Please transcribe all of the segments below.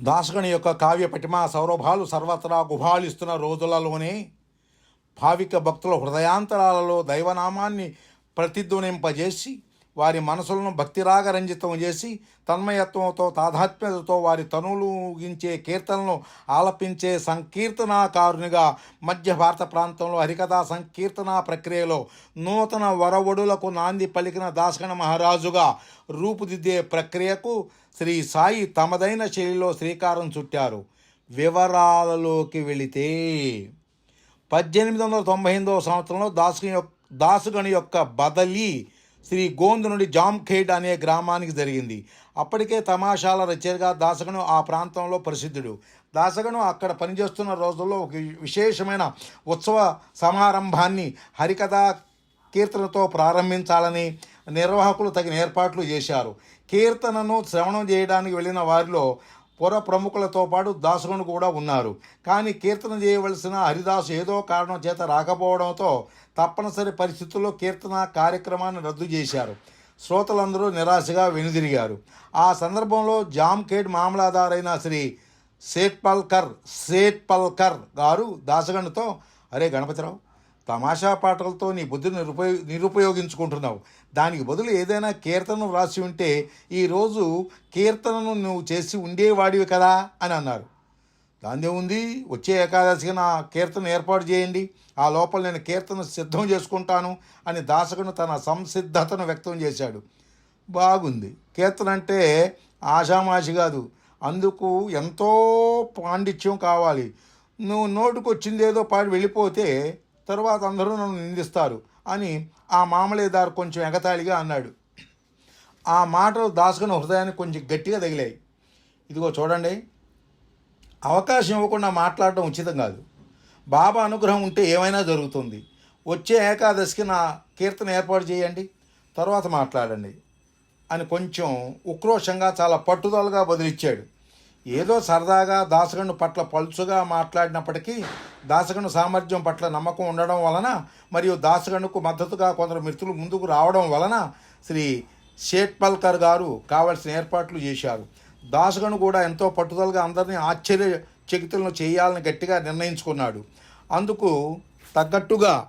దాసగణి యొక్క కావ్య పటిమ సౌరభాలు సర్వత్రా గుభాళిస్తున్న రోజులలోనే భావిక భక్తుల హృదయాంతరాలలో దైవనామాన్ని ప్రతిధ్వనింపజేసి వారి మనసులను భక్తిరాగరంజితం చేసి తన్మయత్వంతో తాదాత్మ్యతతో వారి తనువులు ఊగించే కీర్తనలను ఆలపించే సంకీర్తనాకారునిగా మధ్య భారత ప్రాంతంలో హరికథా సంకీర్తన ప్రక్రియలో నూతన వరవడులకు నాంది పలికిన దాసగణ మహారాజుగా రూపుదిద్దే ప్రక్రియకు శ్రీ సాయి తమదైన శైలిలో శ్రీకారం చుట్టారు. వివరాలలోకి వెళితే పద్దెనిమిది వందల తొంభై ఎనిమిదవ సంవత్సరంలో దాసుని యొక్క దాసుగని యొక్క బదలీ శ్రీ గోంద్ నుండి జామ్ఖేడ్ అనే గ్రామానికి జరిగింది. అప్పటికే తమాషాల రచయితగా దాసగను ఆ ప్రాంతంలో ప్రసిద్ధుడు. దాసగను అక్కడ పనిచేస్తున్న రోజుల్లో ఒక విశేషమైన ఉత్సవ సమారంభాన్ని హరికథా కీర్తనతో ప్రారంభించాలని నిర్వాహకులు తగిన ఏర్పాట్లు చేశారు. కీర్తనను శ్రవణం చేయడానికి వెళ్ళిన వారిలో పుర ప్రముఖులతో పాటు దాసుగును కూడా ఉన్నారు. కానీ కీర్తన చేయవలసిన హరిదాసు ఏదో కారణం చేత రాకపోవడంతో తప్పనిసరి పరిస్థితుల్లో కీర్తన కార్యక్రమాన్ని రద్దు చేశారు. శ్రోతలందరూ నిరాశగా వెనుదిరిగారు. ఆ సందర్భంలో జామ్ఖేడ్ మామలాదారైన శ్రీ సేట్పల్కర్ సేట్పల్కర్ గారు దాసగణతో అరే గణపతిరావు తమాషా పాటలతో నీ బుద్ధిని నిరుపయో నిరుపయోగించుకుంటున్నావు. దానికి బదులు ఏదైనా కీర్తనను వ్రాసి ఉంటే ఈరోజు కీర్తనను నువ్వు చేసి ఉండేవాడివి కదా అని అన్నారు. దాందే ఉంది వచ్చే ఏకాదశికి నా కీర్తన ఏర్పాటు చేయండి ఆ లోపల నేను కీర్తన సిద్ధం చేసుకుంటాను అని దాసకుడు తన సంసిద్ధతను వ్యక్తం చేశాడు. బాగుంది. కీర్తన అంటే ఆషామాషి కాదు అందుకు ఎంతో పాండిత్యం కావాలి. నువ్వు నోటుకు వచ్చిందేదో పాడి వెళ్ళిపోతే తర్వాత అందరూ నన్ను నిందిస్తారు అని ఆ మామలేదారు కొంచెం ఎగతాళిగా అన్నాడు. ఆ మాటలు దాసుకుని హృదయానికి కొంచెం గట్టిగా తగిలాయి. ఇదిగో చూడండి అవకాశం ఇవ్వకుండా మాట్లాడటం ఉచితం కాదు. బాబా అనుగ్రహం ఉంటే ఏమైనా జరుగుతుంది. వచ్చే ఏకాదశికి నా కీర్తన ఏర్పాటు చేయండి తర్వాత మాట్లాడండి అని కొంచెం ఉక్రోషంగా చాలా పట్టుదలగా బదిలిచ్చాడు. ఏదో సరదాగా దాసగండు పట్ల పలుచుగా మాట్లాడినప్పటికీ దాసగండు సామర్థ్యం పట్ల నమ్మకం ఉండడం వలన మరియు దాసగండుకు మద్దతుగా కొందరు మిత్రులు ముందుకు రావడం వలన శ్రీ షేట్పల్కర్ గారు కావలసిన ఏర్పాట్లు చేశారు. దాసగను కూడా ఎంతో పట్టుదలగా అందరినీ ఆశ్చర్య చకితులను చేయాలని గట్టిగా నిర్ణయించుకున్నాడు. అందుకు తగ్గట్టుగా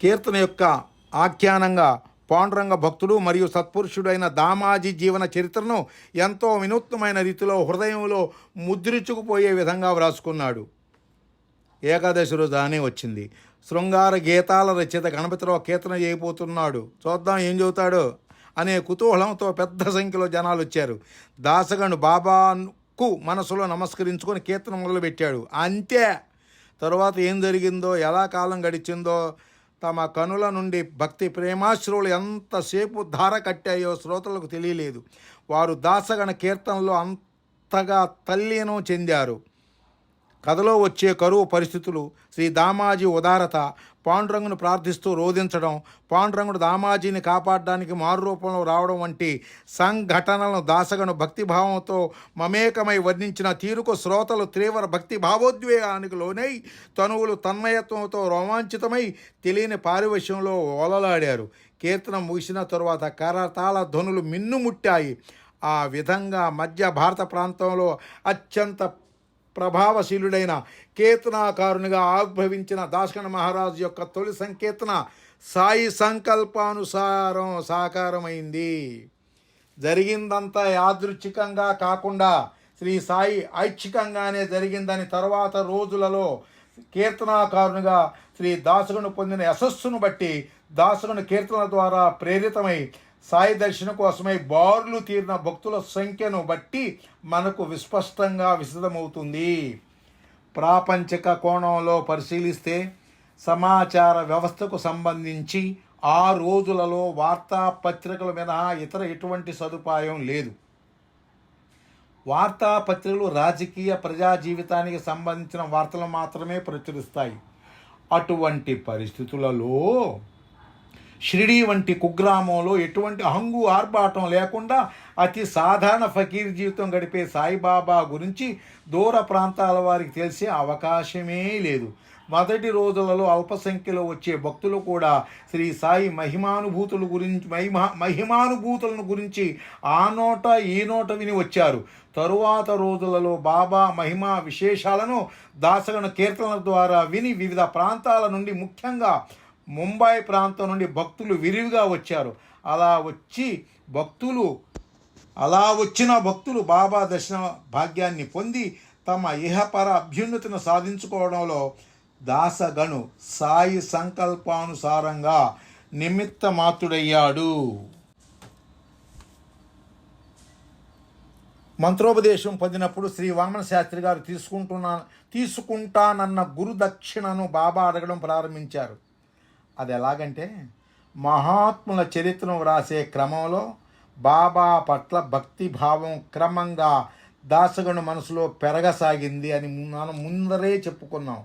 కీర్తన యొక్క ఆఖ్యానంగా పాండురంగ భక్తుడు మరియు సత్పురుషుడైన దామాజీ జీవన చరిత్రను ఎంతో వినూత్నమైన రీతిలో హృదయంలో ముద్రించుకుపోయే విధంగా వ్రాసుకున్నాడు. ఏకాదశి రోజు అనే వచ్చింది. శృంగార గీతాల రచయిత గణపతిరావు కీర్తన చేయబోతున్నాడు. చూద్దాం ఏం చదువుతాడో అనే కుతూహలంతో పెద్ద సంఖ్యలో జనాలు వచ్చారు. దాసగను బాబాకు మనసులో నమస్కరించుకొని కీర్తన మొదలుపెట్టాడు. అంతే! తరువాత ఏం జరిగిందో ఎలా కాలం గడిచిందో తమ కనుల నుండి భక్తి ప్రేమాశ్రువులు ఎంతసేపు ధార కట్టాయో శ్రోతలకు తెలియలేదు. వారు దాసగణ కీర్తనలో అంతగా తల్లీనం చెందారు. కథలో వచ్చే కరువు పరిస్థితులు శ్రీ దామాజీ ఉదారత పాండురంగును ప్రార్థిస్తూ రోధించడం పాండురంగుడు దామాజీని కాపాడడానికి మారు రూపంలో రావడం వంటి సంఘటనలను దాసగను భక్తిభావంతో మమేకమై వర్ణించిన తీరుకు శ్రోతలు తీవ్ర భక్తి భావోద్వేగానికి లోనై తనువులు తన్మయత్వంతో రోమాంచితమై తెలియని పారివశ్యంలో ఓలలాడారు. కీర్తన ముగిసిన తరువాత కరతాళ ధ్వనులు మిన్నుముట్టాయి. ఆ విధంగా మధ్య భారత ప్రాంతంలో అత్యంత ప్రభావశీలుడైన కేతనాకారునిగా ఆవిర్భవించిన దాసగణ మహారాజు యొక్క తొలి సంకేతన సాయి సంకల్పానుసారం సాకారమైంది. జరిగిందంతా యాదృచ్ఛికంగా కాకుండా శ్రీ సాయి ఐచ్ఛికంగానే జరిగిందని తర్వాత రోజులలో కీర్తనాకారునిగా శ్రీ దాసుగును పొందిన యశస్సును బట్టి దాసుగుని కీర్తన ద్వారా ప్రేరితమై సాయి దర్శనం కోసమై బారులు తీరిన భక్తుల సంఖ్యను బట్టి మనకు విస్పష్టంగా విశదమవుతుంది. ప్రాపంచిక కోణంలో పరిశీలిస్తే సమాచార వ్యవస్థకు సంబంధించి ఆ రోజులలో వార్తాపత్రికల మినహా ఇతర ఎటువంటి సదుపాయం లేదు. వార్తాపత్రికలు రాజకీయ ప్రజా జీవితానికి సంబంధించిన వార్తలు మాత్రమే ప్రచురిస్తాయి. అటువంటి పరిస్థితులలో షిరిడీ వంటి కుగ్రామంలో ఎటువంటి హంగు ఆర్భాటం లేకుండా అతి సాధారణ ఫకీర్ జీవితం గడిపే సాయిబాబా గురించి దూర ప్రాంతాల వారికి తెలిసే అవకాశమే లేదు. మొదటి రోజులలో అల్ప సంఖ్యలో వచ్చే భక్తులు కూడా శ్రీ సాయి మహిమానుభూతుల గురించి మహిమ మహిమానుభూతులను గురించి ఆ నోట ఈ నోట విని వచ్చారు. తరువాత రోజులలో బాబా మహిమ విశేషాలను దాసగణ కీర్తనల ద్వారా విని వివిధ ప్రాంతాల నుండి ముఖ్యంగా ముంబై ప్రాంతం నుండి భక్తులు విరివిగా వచ్చారు. అలా వచ్చి భక్తులు అలా వచ్చిన భక్తులు బాబా దర్శన భాగ్యాన్ని పొంది తమ ఇహపర అభ్యున్నతిని సాధించుకోవడంలో దాసగను సాయి సంకల్పానుసారంగా నిమిత్త మాతుడయ్యాడు మంత్రోపదేశం పొందినప్పుడు శ్రీ వామన శాస్త్రి గారు తీసుకుంటున్నా తీసుకుంటానన్న గురు దక్షిణను బాబా అడగడం ప్రారంభించారు. అది ఎలాగంటే మహాత్ముల చరిత్రను వ్రాసే క్రమంలో బాబా పట్ల భక్తి భావం క్రమంగా దాసగను మనసులో పెరగసాగింది అని మనం ముందరే చెప్పుకున్నాం.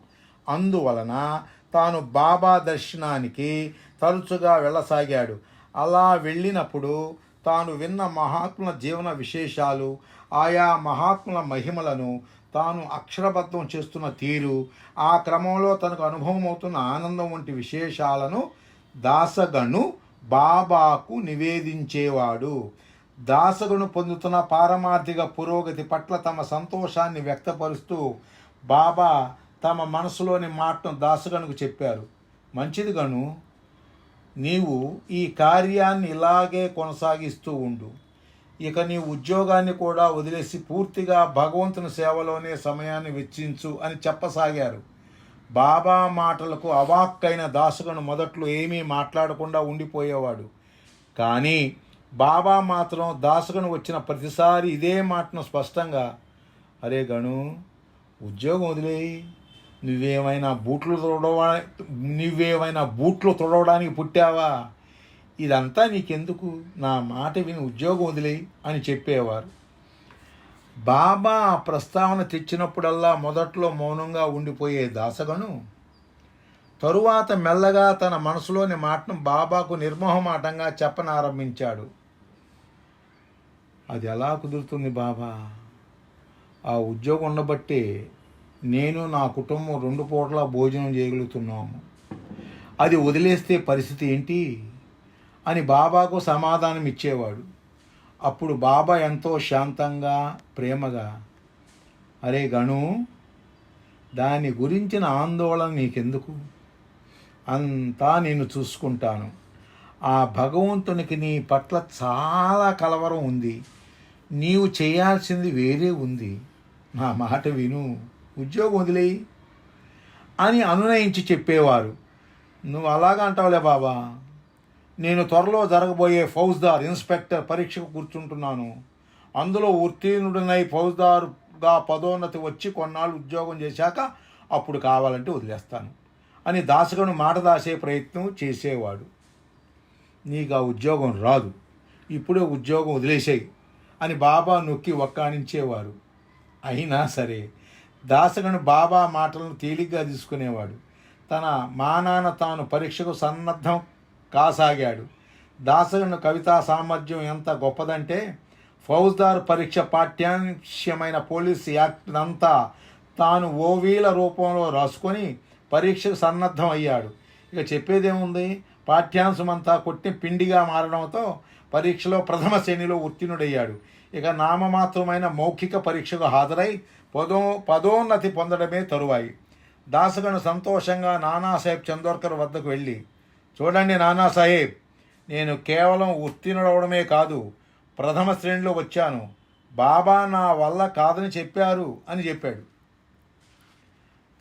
అందువలన తాను బాబా దర్శనానికి తరచుగా వెళ్ళసాగాడు. అలా వెళ్ళినప్పుడు తాను విన్న మహాత్ముల జీవన విశేషాలు ఆయా మహాత్ముల మహిమలను తాను అక్షరబద్ధం చేస్తున్న తీరు ఆ క్రమంలో తనకు అనుభవం అవుతున్న ఆనందం వంటి విశేషాలను దాసగను బాబాకు నివేదించేవాడు. దాసగను పొందుతున్న పారమార్థిక పురోగతి పట్ల తమ సంతోషాన్ని వ్యక్తపరుస్తూ బాబా తమ మనసులోని మాటను దాసగనుకు చెప్పారు. మంచిది గను నీవు ఈ కార్యాన్ని ఇలాగే కొనసాగిస్తూ ఉండు. ఇక నీ ఉద్యోగాన్ని కూడా వదిలేసి పూర్తిగా భగవంతుని సేవలోనే సమయాన్ని వెచ్చించు అని చెప్పసాగారు. బాబా మాటలకు అవాక్కైన దాసుగను మొదట్లో ఏమీ మాట్లాడకుండా ఉండిపోయేవాడు. కానీ బాబా మాత్రం దాసుగను వచ్చిన ప్రతిసారి ఇదే మాటను స్పష్టంగా అరే గను ఉద్యోగం వదిలేయి. నువ్వేమైనా బూట్లు తొడవా నువ్వేమైనా బూట్లు తొడవడానికి పుట్టావా? ఇదంతా నీకెందుకు? నా మాట విని ఉద్యోగం వదిలేయి అని చెప్పేవారు. బాబా ఆ ప్రస్తావన తెచ్చినప్పుడల్లా మొదట్లో మౌనంగా ఉండిపోయే దాసగను తరువాత మెల్లగా తన మనసులోని మాటను బాబాకు నిర్మోహమాటంగా చెప్పనారంభించాడు. అది ఎలా కుదురుతుంది బాబా? ఆ ఉద్యోగం ఉండబట్టే నేను నా కుటుంబం రెండు పూటలా భోజనం చేయగలుగుతున్నాము. అది వదిలేస్తే పరిస్థితి ఏంటి? అని బాబాకు సమాధానం ఇచ్చేవాడు అప్పుడు బాబా ఎంతో శాంతంగా ప్రేమగా అరే గణు దాని గురించిన ఆందోళన నీకెందుకు? అంతా నేను చూసుకుంటాను. ఆ భగవంతునికి నీ పట్ల చాలా కలవరం ఉంది. నీవు చేయాల్సింది వేరే ఉంది. నా మాట విను. ఉద్యోగం వదిలేయి. అని అనునయించి చెప్పేవారు. నువ్వు అలాగా అంటావులే బాబా. నేను త్వరలో జరగబోయే ఫౌజ్దార్ ఇన్స్పెక్టర్ పరీక్షకు కూర్చుంటున్నాను. అందులో ఉత్తీర్ణుడినై ఫౌజ్దార్గా పదోన్నతి వచ్చి కొన్నాళ్ళు ఉద్యోగం చేశాక అప్పుడు కావాలంటే వదిలేస్తాను అని దాసగను మాట దాసే ప్రయత్నం చేసేవాడు. నీకు ఆ ఉద్యోగం రాదు. ఇప్పుడే ఉద్యోగం వదిలేసేయి అని బాబా నొక్కి ఒక్కాణించేవారు అయినా సరే దాసగను బాబా మాటలను తేలిగ్గా తీసుకునేవాడు. తన మానాన తాను పరీక్షకు సన్నద్ధం కాసాగాడు. దాసగను కవితా సామర్థ్యం ఎంత గొప్పదంటే ఫౌజ్దార్ పరీక్ష పాఠ్యాంశమైన పోలీస్ యాక్ట్ అంతా తాను ఓవీల రూపంలో రాసుకొని పరీక్షకు సన్నద్ధం అయ్యాడు. ఇక చెప్పేదేముంది? పాఠ్యాంశం అంతా కొట్టి పిండిగా మారడంతో పరీక్షలో ప్రథమ శ్రేణిలో ఉత్తీర్ణుడయ్యాడు. ఇక నామమాత్రమైన మౌఖిక పరీక్షకు హాజరై పదో పదోన్నతి పొందడమే తరువాయి. దాసగను సంతోషంగా నానాసాహెబ్ చందోర్కర్ వద్దకు వెళ్ళి చూడండి నానాసాహెబ్ నేను కేవలం ఉత్తీర్ణుడవడమే కాదు ప్రథమ శ్రేణిలో వచ్చాను. బాబా నా వల్ల కాదని చెప్పారు అని చెప్పాడు.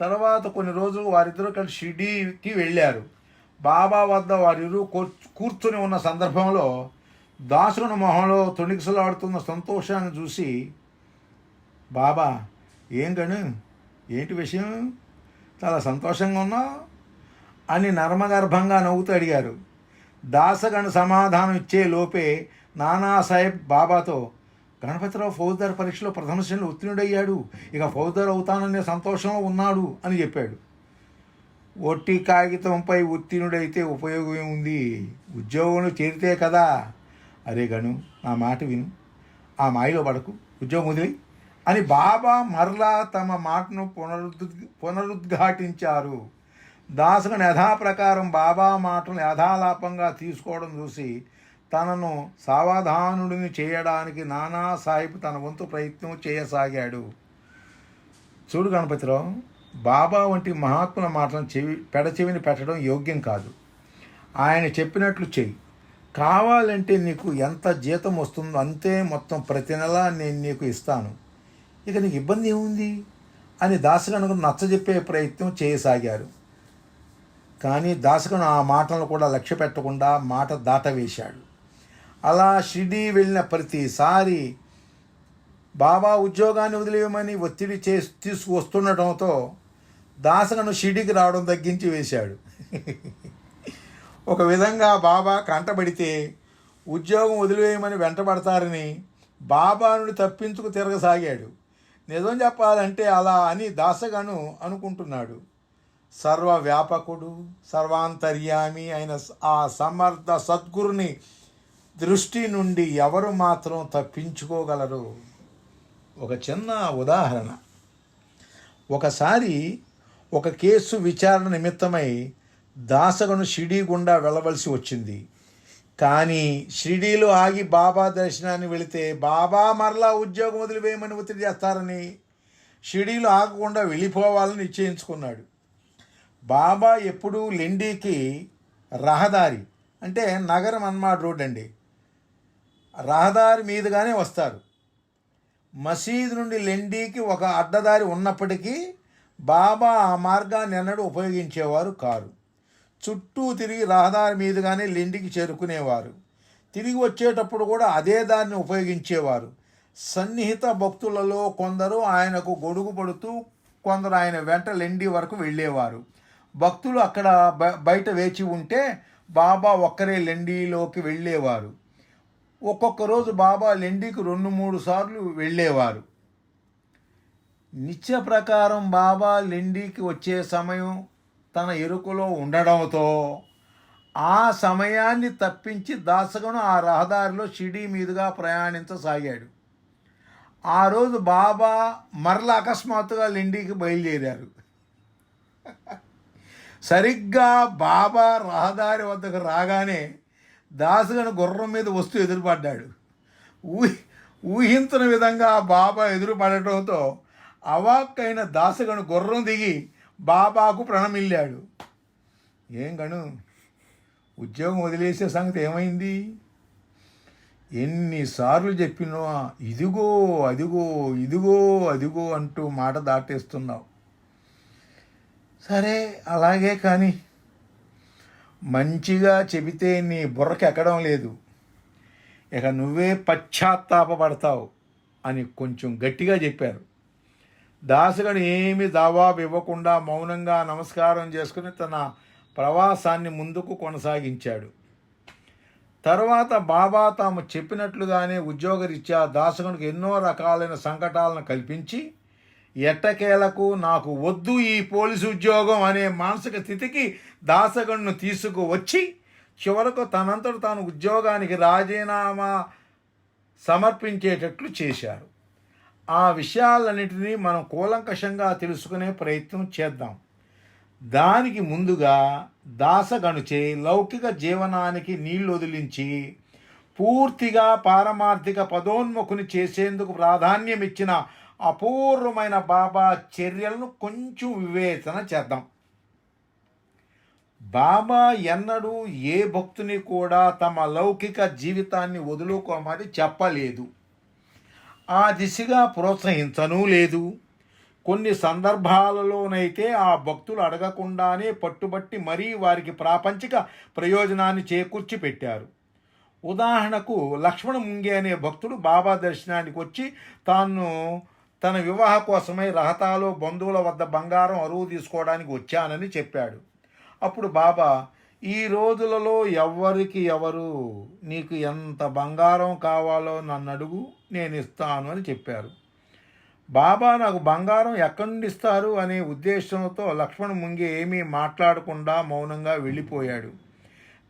తర్వాత కొన్ని రోజులు వారిద్దరూ కలిసి షిడీకి వెళ్ళారు. బాబా వద్ద వారిరు కూర్చుని ఉన్న సందర్భంలో దాసుని మొహంలో తొణికిసలాడుతున్న సంతోషాన్ని చూసి బాబా ఏం గను ఏంటి విషయం? చాలా సంతోషంగా ఉన్నావు? అని నర్మగర్భంగా నవ్వుతూ అడిగారు. దాసగణ సమాధానం ఇచ్చే లోపే నానాసాహెబ్ బాబాతో గణపతిరావు ఫౌజ్దార్ పరీక్షలో ప్రథమ శ్రేణిలో ఉత్తీర్ణుడయ్యాడు. ఇక ఫౌజ్దార్ అవుతాననే సంతోషంలో ఉన్నాడు అని చెప్పాడు. ఒట్టి కాగితంపై ఉత్తీర్ణుడైతే ఉపయోగం ఏముంది? ఉద్యోగంలో చేరితే కదా? అరే గను నా మాట విను. ఆ మాయలో పడకు. ఉద్యోగం వదిలి అని బాబా మరలా తమ మాటను పునరుద్ పునరుద్ఘాటించారు. దాసుగను యథాప్రకారం బాబా మాటను యథాలాపంగా తీసుకోవడం చూసి తనను సావధానుడిని చేయడానికి నానా సాహిబ్ తన వంతు ప్రయత్నం చేయసాగాడు. చూడు గణపతిరావు బాబా వంటి మహాత్ముల మాటలను చెవి పెడచెవిని పెట్టడం యోగ్యం కాదు. ఆయన చెప్పినట్లు చెయ్యి. కావాలంటే నీకు ఎంత జీతం వస్తుందో అంతే మొత్తం ప్రతి నెల నేను నీకు ఇస్తాను. ఇక నీకు ఇబ్బంది ఏముంది? అని దాసగణకు నచ్చజెప్పే ప్రయత్నం చేయసాగారు. కానీ దాసగను ఆ మాటలను కూడా లక్ష్య పెట్టకుండా మాట దాటవేశాడు. అలా షిరిడీ వెళ్ళిన ప్రతిసారి బాబా ఉద్యోగాన్ని వదిలేయమని ఒత్తిడి చే తీసుకువస్తుండటంతో దాసగను షిరిడీకి రావడం తగ్గించి వేశాడు. ఒక విధంగా బాబా కంటబడితే ఉద్యోగం వదిలివేయమని వెంటబడతారని బాబా నుండి తప్పించుకు తిరగసాగాడు. నిజం చెప్పాలంటే అలా అని దాసగను అనుకుంటున్నాడు. సర్వ వ్యాపకుడు సర్వాంతర్యామి అయిన ఆ సమర్థ సద్గురుని దృష్టి నుండి ఎవరు మాత్రం తప్పించుకోగలరు? ఒక చిన్న ఉదాహరణ. ఒకసారి ఒక కేసు విచారణ నిమిత్తమై దాసగను షిడీ గుండా వెళ్ళవలసి వచ్చింది. కానీ షిడీలో ఆగి బాబా దర్శనాన్ని వెళితే బాబా మరలా ఉద్యోగం వదిలివేయమని ఒత్తిడి చేస్తారని షిడీలో ఆగకుండా వెళ్ళిపోవాలని నిశ్చయించుకున్నాడు. బాబా ఎప్పుడూ లెండీకి రహదారి అంటే నగరం అన్నమాట రోడ్ అండి. రహదారి మీదుగానే వస్తారు. మసీదు నుండి లెండీకి ఒక అడ్డదారి ఉన్నప్పటికీ బాబా ఆ మార్గాన్ని ఎన్నడూ ఉపయోగించేవారు కారు. చుట్టూ తిరిగి రహదారి మీదుగానే లెండికి చేరుకునేవారు. తిరిగి వచ్చేటప్పుడు కూడా అదే దారిని ఉపయోగించేవారు. సన్నిహిత భక్తులలో కొందరు ఆయనకు గొడుగు పడుతూ కొందరు ఆయన వెంట లెండి వరకు వెళ్ళేవారు. భక్తులు అక్కడ బ- బయట వేచి ఉంటే బాబా ఒక్కరే లెండీలోకి వెళ్ళేవారు. ఒక్కొక్క రోజు బాబా లెండీకి రెండు మూడు సార్లు వెళ్ళేవారు. నిత్య ప్రకారం బాబా లెండీకి వచ్చే సమయం తన ఎరుకలో ఉండడంతో ఆ సమయాన్ని తప్పించి దాసగను ఆ రహదారిలో షిడీ మీదుగా ప్రయాణించసాగాడు. ఆ రోజు బాబా మరల అకస్మాత్తుగా లెండీకి బయలుదేరారు. సరిగ్గా బాబా రహదారి వద్దకు రాగానే దాసుగను గుర్రం మీద వస్తూ ఎదురుపడ్డాడు. ఊహి ఊహించని విధంగా బాబా ఎదురుపడటంతో అవాక్కైన దాసగను గుర్రం దిగి బాబాకు ప్రణమిల్లాడు. ఏం గను ఉద్యోగం వదిలేసే సంగతి ఏమైంది? ఎన్నిసార్లు చెప్పినా ఇదిగో అదిగో ఇదిగో అదిగో అంటూ మాట దాటేస్తున్నావు. సరే అలాగే కానీ. మంచిగా చెబితే నీ బుర్రకి ఎక్కడం లేదు. ఇక నువ్వే పశ్చాత్తాపపడతావు అని కొంచెం గట్టిగా చెప్పారు. దాసగడు ఏమి దావాబు ఇవ్వకుండా మౌనంగా నమస్కారం చేసుకుని తన ప్రవాసాన్ని ముందుకు కొనసాగించాడు. తర్వాత బాబా తాము చెప్పినట్లుగానే ఉద్యోగరీత్యా దాసగనుకు ఎన్నో రకాలైన సంకటాలను కల్పించి ఎట్టకేలకు నాకు వద్దు ఈ పోలీసు ఉద్యోగం అనే మానసిక స్థితికి దాసగణ్ను తీసుకువచ్చి చివరకు తనంతట తాను ఉద్యోగానికి రాజీనామా సమర్పించేటట్లు చేశారు. ఆ విషయాలన్నిటినీ మనం కూలంకషంగా తెలుసుకునే ప్రయత్నం చేద్దాం. దానికి ముందుగా దాసగణుచే లౌకిక జీవనానికి నీళ్ళు వదిలించి పూర్తిగా పారమార్థిక పదోన్ముఖుని చేసేందుకు ప్రాధాన్యమిచ్చిన అపూర్వమైన బాబా చర్యలను కొంచెం వివేచన చేద్దాం. బాబా ఎన్నడూ ఏ భక్తుని కూడా తమ లౌకిక జీవితాన్ని వదులుకోమని చెప్పలేదు. ఆ దిశగా ప్రోత్సహించనూ లేదు. కొన్ని సందర్భాలలోనైతే ఆ భక్తులు అడగకుండానే పట్టుబట్టి మరీ వారికి ప్రాపంచిక ప్రయోజనాన్ని చేకూర్చి పెట్టారు ఉదాహరణకు లక్ష్మణ ముంగే అనే భక్తుడు బాబా దర్శనానికి వచ్చి తాను తన వివాహ కోసమై రహతాలో బంధువుల వద్ద బంగారం అరువు తీసుకోవడానికి వచ్చానని చెప్పాడు. అప్పుడు బాబా ఈ రోజులలో ఎవ్వరికి ఎవరు నీకు ఎంత బంగారం కావాలో నన్ను అడుగు నేను ఇస్తాను అని చెప్పారు. బాబా నాకు బంగారం ఎక్కడి నుండి ఇస్తారు అనే ఉద్దేశంతో లక్ష్మణ్ ముంగి ఏమీ మాట్లాడకుండా మౌనంగా వెళ్ళిపోయాడు.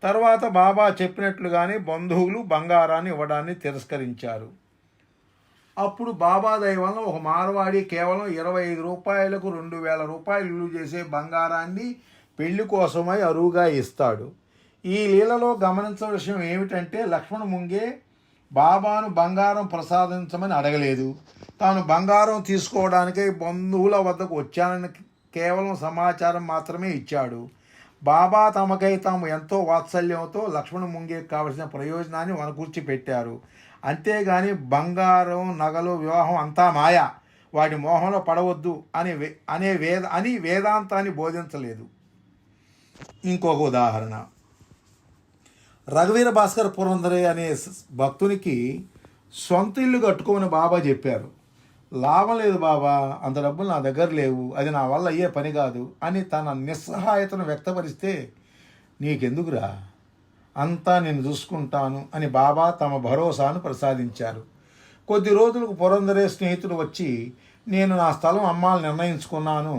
తర్వాత బాబా చెప్పినట్లుగానే బంధువులు బంగారాన్ని ఇవ్వడాన్ని తిరస్కరించారు. అప్పుడు బాబా దైవంలో ఒక మారవాడి కేవలం ఇరవై ఐదు రూపాయలకు రెండు వేల రూపాయలు విలువ చేసే బంగారాన్ని పెళ్ళి కోసమై అరువుగా ఇస్తాడు. ఈ లీలలో గమనించవలసిన విషయం ఏమిటంటే లక్ష్మణ ముంగే బాబాను బంగారం ప్రసాదించమని అడగలేదు. తాను బంగారం తీసుకోవడానికి బంధువుల వద్దకు వచ్చానని కేవలం సమాచారం మాత్రమే ఇచ్చాడు. బాబా తమకై తాము ఎంతో వాత్సల్యంతో లక్ష్మణ ముంగే కావలసిన ప్రయోజనాన్ని వనకూర్చి పెట్టారు అంతేగాని బంగారం నగలు వివాహం అంతా మాయ. వాటి మోహంలో పడవద్దు అని వే- అనే వేద అని వేదాంతాన్ని బోధించలేదు. ఇంకొక ఉదాహరణ. రఘువీర భాస్కర్ పురందరే అనే భక్తునికి సొంత ఇల్లు కట్టుకోమని బాబా చెప్పారు. లాభం లేదు బాబా అంత డబ్బులు నా దగ్గర లేవు అది నా వల్ల అయ్యే పని కాదు అని తన నిస్సహాయతను వ్యక్తపరిస్తే నీకెందుకురా? అంతా నేను చూసుకుంటాను అని బాబా తమ భరోసాను ప్రసాదించారు. కొద్ది రోజులకు పురందరే స్నేహితుడు వచ్చి నేను నా స్థలం అమ్మాలని నిర్ణయించుకున్నాను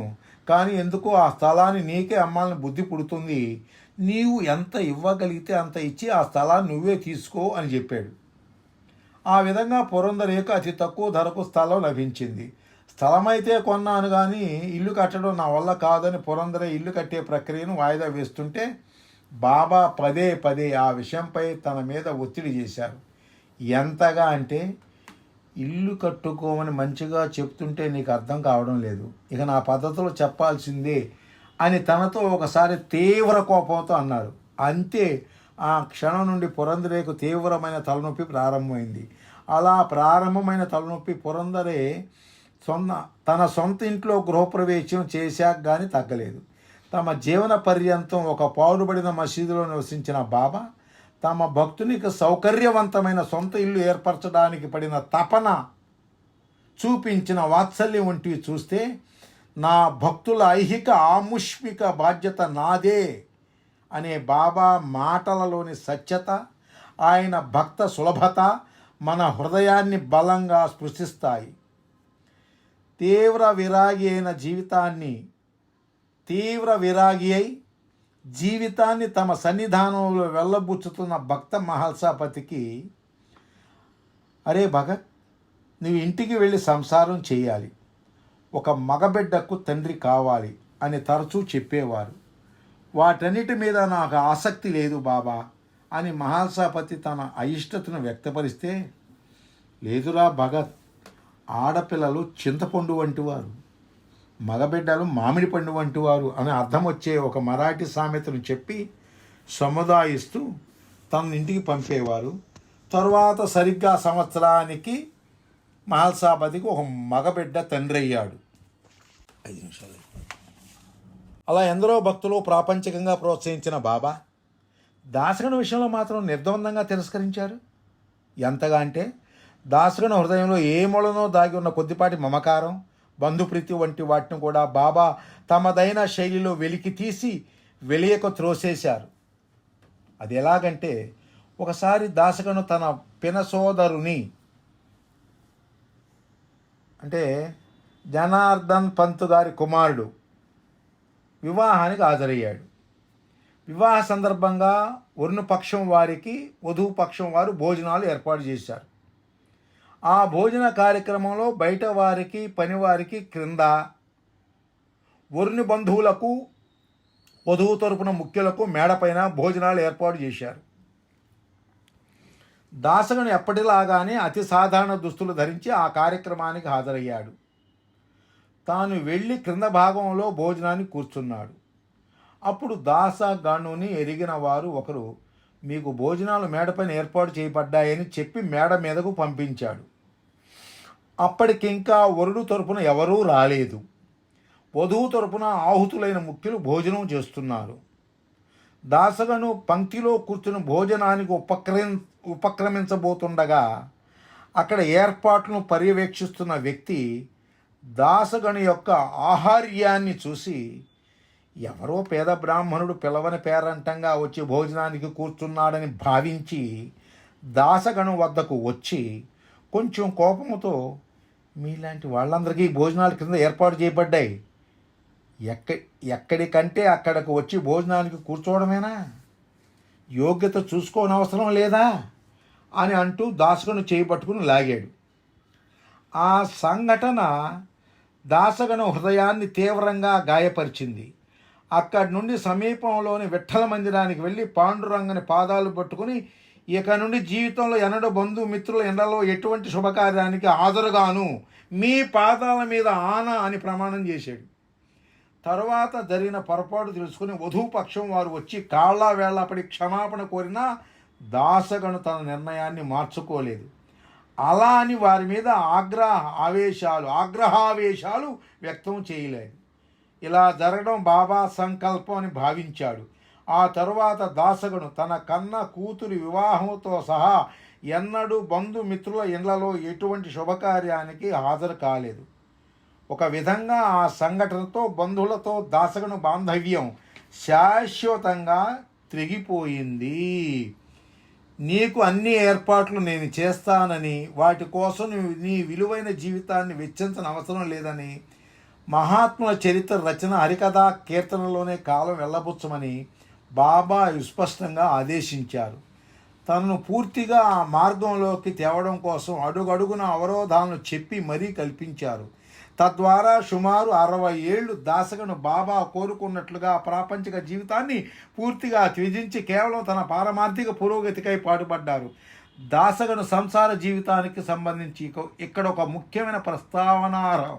కానీ ఎందుకో ఆ స్థలాన్ని నీకే అమ్మాలని బుద్ధి పుడుతుంది నీవు ఎంత ఇవ్వగలిగితే అంత ఇచ్చి ఆ స్థలాన్ని నువ్వే తీసుకో అని చెప్పాడు. ఆ విధంగా పురందరేకు అతి తక్కువ ధరకు స్థలం లభించింది. స్థలమైతే కొన్నాను కానీ ఇల్లు కట్టడం నా వల్ల కాదని పురందరే ఇల్లు కట్టే ప్రక్రియను వాయిదా వేస్తుంటే బాబా పదే పదే ఆ విషయంపై తన మీద ఒత్తిడి చేశారు. ఎంతగా అంటే ఇల్లు కట్టుకోమని మంచిగా చెప్తుంటే నీకు అర్థం కావడం లేదు. ఇక నా పద్ధతిలో చెప్పాల్సిందే అని తనతో ఒకసారి తీవ్ర కోపంతో అన్నారు. అంతే ఆ క్షణం నుండి పురందరేకు తీవ్రమైన తలనొప్పి ప్రారంభమైంది. అలా ప్రారంభమైన తలనొప్పి పురందరే సొంత తన సొంత ఇంట్లో గృహప్రవేశం చేశాక కానీ తగ్గలేదు. తమ జీవన పర్యంతం ఒక పాడుబడిన మసీదులో నివసించిన బాబా తమ భక్తునికి సౌకర్యవంతమైన సొంత ఇల్లు ఏర్పరచడానికి పడిన తపన చూపించిన వాత్సల్యం వంటివి చూస్తే నా భక్తుల ఐహిక ఆముష్మిక బాధ్యత నాదే అనే బాబా మాటలలోని సత్యత ఆయన భక్త సులభత మన హృదయాన్ని బలంగా స్పృశిస్తాయి. తీవ్ర విరాగి అయిన జీవితాన్ని తీవ్ర విరాగి అయి జీవితాన్ని తమ సన్నిధానంలో వెళ్ళబుచ్చుతున్న భక్త మహల్సాపతికి అరే భగత్ నువ్వు ఇంటికి వెళ్ళి సంసారం చేయాలి. ఒక మగబిడ్డకు తండ్రి కావాలి అని తరచూ చెప్పేవారు. వాటన్నిటి మీద నాకు ఆసక్తి లేదు బాబా అని మహాల్సాపతి తన అయిష్టతను వ్యక్తపరిస్తే లేదురా భగత్ ఆడపిల్లలు చింతపండు వంటివారు. మగబిడ్డలు మామిడి పండు వంటివారు అని అర్థం వచ్చే ఒక మరాఠీ సామెతను చెప్పి సముదాయిస్తూ తన ఇంటికి పంపేవారు. తరువాత సరిగ్గా సంవత్సరానికి మహల్సాపతికి ఒక మగబిడ్డ తండ్రి అయ్యాడు ఐదు నిమిషాలు అలా ఎందరో భక్తులు ప్రాపంచికంగా ప్రోత్సహించిన బాబా దాసగణ విషయంలో మాత్రం నిర్ద్వందంగా తిరస్కరించారు. ఎంతగా అంటే దాసగణ హృదయంలో ఏ మూలనో దాగి ఉన్న కొద్దిపాటి మమకారం బంధుప్రీతి వంటి వాటిని కూడా బాబా తమదైన శైలిలో వెలికి తీసి వెలియక త్రోసేశారు. అది ఎలాగంటే ఒకసారి దాసగను తన పిన సోదరుని అంటే జనార్దన్ పంతు గారి కుమారుడు వివాహానికి హాజరయ్యాడు. వివాహ సందర్భంగా వరుణపక్షం వారికి వధువు పక్షం వారు భోజనాలు ఏర్పాటు చేశారు. ఆ భోజన కార్యక్రమంలో బయట వారికి పనివారికి క్రింద వరుని బంధువులకు వధువు తరపున ముఖ్యులకు మేడపైన భోజనాలు ఏర్పాటు చేశారు. దాసగను ఎప్పటిలాగానే అతి సాధారణ దుస్తులు ధరించి ఆ కార్యక్రమానికి హాజరయ్యాడు. తాను వెళ్ళి క్రింద భాగంలో భోజనాన్ని కూర్చున్నాడు. అప్పుడు దాస గనుని ఎరిగిన వారు ఒకరు మీకు భోజనాలు మేడపైన ఏర్పాటు చేయబడ్డాయని చెప్పి మేడ మీదకు పంపించాడు. అప్పటికింకా వరుడు తరపున ఎవరూ రాలేదు. వధువు తరపున ఆహుతులైన ముఖ్యులు భోజనం చేస్తున్నారు. దాసగను పంక్తిలో కూర్చుని భోజనానికి ఉపక్రమి ఉపక్రమించబోతుండగా అక్కడ ఏర్పాట్లను పర్యవేక్షిస్తున్న వ్యక్తి దాసగను యొక్క ఆహార్యాన్ని చూసి ఎవరో పేద బ్రాహ్మణుడు పిలవని పేరంటంగా వచ్చి భోజనానికి కూర్చున్నాడని భావించి దాసగణం వద్దకు వచ్చి కొంచెం కోపముతో మీలాంటి వాళ్ళందరికీ భోజనాల కింద ఏర్పాటు చేయబడ్డాయి. ఎక్క ఎక్కడికంటే అక్కడకు వచ్చి భోజనానికి కూర్చోవడమేనా? యోగ్యత చూసుకోనవసరం లేదా? అని అంటూ దాసగను చేయబట్టుకుని లాగాడు. ఆ సంఘటన దాసగను హృదయాన్ని తీవ్రంగా గాయపరిచింది. అక్కడి నుండి సమీపంలోని విఠల మందిరానికి వెళ్ళి పాండురంగని పాదాలు పట్టుకుని ఇక నుండి జీవితంలో ఎన్నడూ బంధుమిత్రుల ఎండలో ఎటువంటి శుభకార్యానికి హాజరుగాను. మీ పాదాల మీద ఆన అని ప్రమాణం చేశాడు. తర్వాత జరిగిన పొరపాటు తెలుసుకుని వధూపక్షం వారు వచ్చి కాళ్ళ వేళ్ళపడి క్షమాపణ కోరినా దాసగను తన నిర్ణయాన్ని మార్చుకోలేదు. అలా అని వారి మీద ఆగ్రహ ఆవేశాలు ఆగ్రహావేశాలు వ్యక్తం చేయలేదు. ఇలా జరగడం బాబా సంకల్పం అని భావించాడు. ఆ తరువాత దాసగుడు తన కన్న కూతురి వివాహంతో సహా ఎన్నడూ బంధుమిత్రుల ఇళ్ళలో ఎటువంటి శుభకార్యానికి హాజరు కాలేదు. ఒక విధంగా ఆ సంఘటనతో బంధువులతో దాసగను బాంధవ్యం శాశ్వతంగా త్రిగిపోయింది. నీకు అన్ని ఏర్పాట్లు నేను చేస్తానని వాటి కోసం నీ విలువైన జీవితాన్ని వెచ్చించని అవసరం లేదని మహాత్ముల చరిత్ర రచన హరికథా కీర్తనలోనే కాలం వెళ్ళబుచ్చమని బాబా విస్పష్టంగా ఆదేశించారు. తనను పూర్తిగా ఆ మార్గంలోకి తేవడం కోసం అడుగడుగున అవరోధాలను చెప్పి మరీ కల్పించారు. తద్వారా సుమారు అరవై ఏళ్ళు దాసగను బాబా కోరుకున్నట్లుగా ప్రాపంచిక జీవితాన్ని పూర్తిగా త్యజించి కేవలం తన పారమార్థిక పురోగతికై పాటుపడ్డారు. దాసగను సంసార జీవితానికి సంబంధించి ఇక్కడ ఒక ముఖ్యమైన ప్రస్తావనార్హం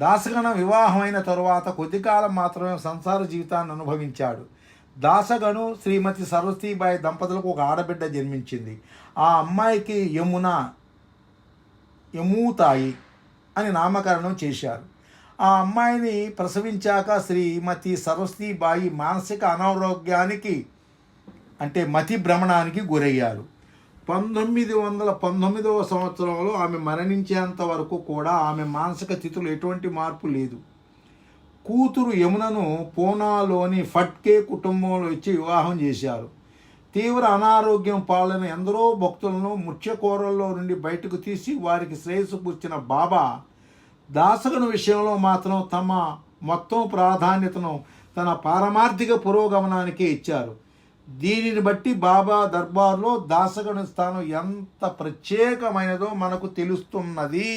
దాసగణ వివాహమైన తరువాత కొద్ది కాలం మాత్రమే సంసార జీవితాన్ని అనుభవించాడు. దాసగను శ్రీమతి సరస్వతీబాయి దంపతులకు ఒక ఆడబిడ్డ జన్మించింది. ఆ అమ్మాయికి యమున యమూతాయి అని నామకరణం చేశారు. ఆ అమ్మాయిని ప్రసవించాక శ్రీమతి సరస్వతీబాయి మానసిక అనారోగ్యానికి అంటే మతి భ్రమణానికి గురయ్యారు. పంతొమ్మిది వందల పంతొమ్మిదవ సంవత్సరంలో ఆమె మరణించేంత వరకు కూడా ఆమె మానసిక స్థితిలో ఎటువంటి మార్పు లేదు. కూతురు యమునను పూనాలోని ఫట్కే కుటుంబంలో ఇచ్చి వివాహం చేశారు. తీవ్ర అనారోగ్యం పాలైన ఎందరో భక్తులను ముత్యకూరల్లో నుండి బయటకు తీసి వారికి శ్రేయస్సు కూర్చిన బాబా దాసగను విషయంలో మాత్రం తమ మొత్తం ప్రాధాన్యతను తన పారమార్థిక పురోగమనానికే ఇచ్చారు. దీనిని బట్టి బాబా దర్బార్లో దాసగణ స్థానం ఎంత ప్రత్యేకమైనదో మనకు తెలుస్తున్నది.